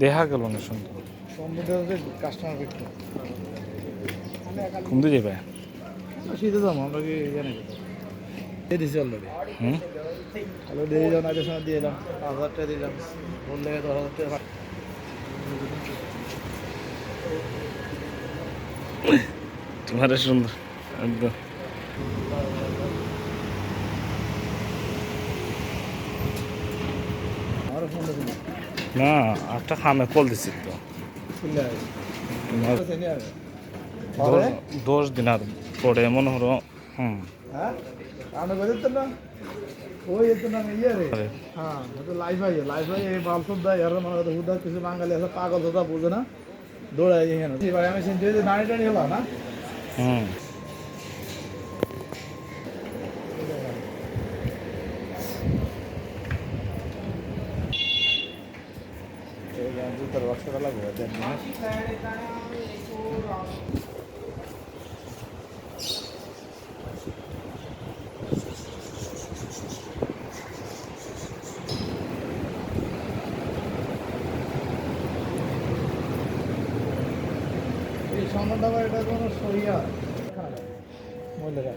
দেখা গেল না সুন্দর কাস্টমার বিক্রি কোন দিকে যাবে শীতে দাম আমরা কি জানি দিয়ে দিছি অলরেডি হুম? দিয়ে দিলাম আজকের সময় দিয়ে দিলাম। পাঁচ হাজার টাকা দিলাম। বললে দশ হাজার টাকা তোমার সুন্দর একদম। না একটা খামে কল দিছি তো। দশ- দিন আর? পরে মনে হলো হুম। হ্যাঁ? আমি বলতে না? ওই এত না ইয়ে রে আরে, হ্যাঁ এটা লাইফ আই লাইফ আই এই বাল সব দেয় আর মানে হুদা কিছু বাঙালি আছে পাগল দাদা বুঝে না দৌড়াই এখানে এবার আমি চিন্তা যে দাঁড়িয়ে টাড়ি হলো না হুম জুতার বাক্সটা লাগবে দেন এটা কোনো সরিয়া? মহিলারা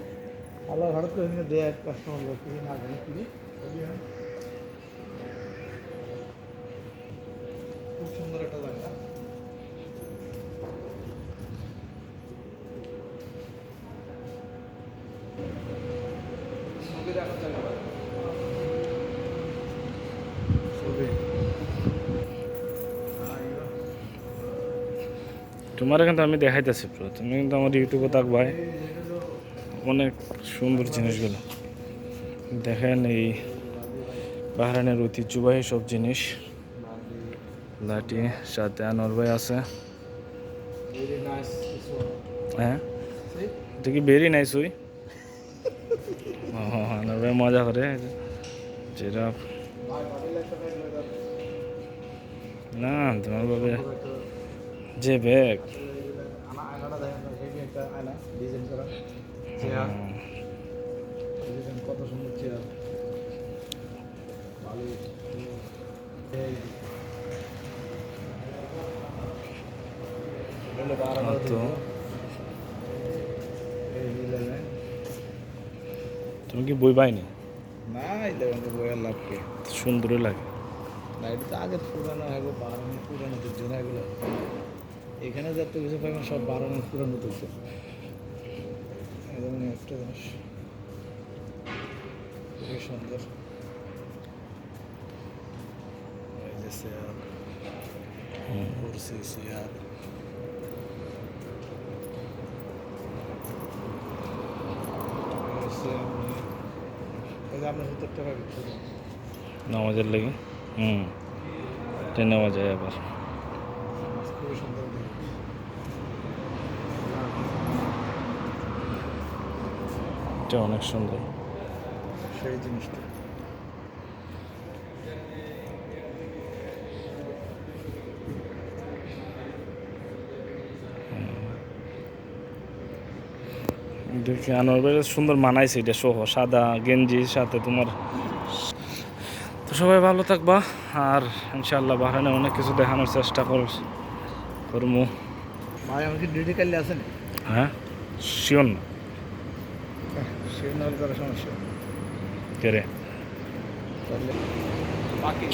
আল্লাহ করে দেয় কাস্টমার লোক না খুব সুন্দর একটা জায়গা। ছবি রাখার জায়গা ছবি তোমার কিন্তু আমি দেখাইতেছি পুরো। তুমি কিন্তু আমার ইউটিউবে থাকবাই অনেক সুন্দর জিনিসগুলো। দেখেন এই বাহরানের ঐতিহ্যবাহী সব জিনিস। লাঠি সাথে আনোয়ার ভাই আছে. হ্যাঁ? এটা কি বেরি নাইস ওই ও আনোয়ার ভাই মজা করে যেটা. না তোমার একটা যে ব্যাগ আনা আয়নাটা দেখেন তো, heavy একটা আয়না, design করা। চেয়ার, design কত সুন্দর চেয়ার। বালিশ, এই। এগুলো বারো হাজার তো। তুমি কি বই পাইনি? না বইয়ের লাভ কি? সুন্দরই লাগে। এটা তো আগে পুরানো এগুলো বারো পুরানো তুলছে না এগুলো এখানে যত কিছু পাবেন সব বারো পুরানো তুলছে একদম একটা জিনিস। খুবই সুন্দর। এই যে চেয়ার কুরসি চেয়ার আপনি- আপনার সত্তর টাকা বিক্রি নামাজের লাগে? হুম। নেওয়া যায় আবার। খুবই সুন্দর এটা অনেক সুন্দর। সেই জিনিসটা। দেখি আনোয়ার ভাই সুন্দর মানাইছে এটা সহ সাদা গেঞ্জির সাথে তোমার তো সবাই ভালো থাকবা আর ইনশাআল্লাহ বাহারানে অনেক কিছু দেখানোর চেষ্টা কর করব ভাই আমার কি ডিউটি কালি আছে না হ্যাঁ শিওর না? নাহলে তার সমস্যা। কে রে? বাকি।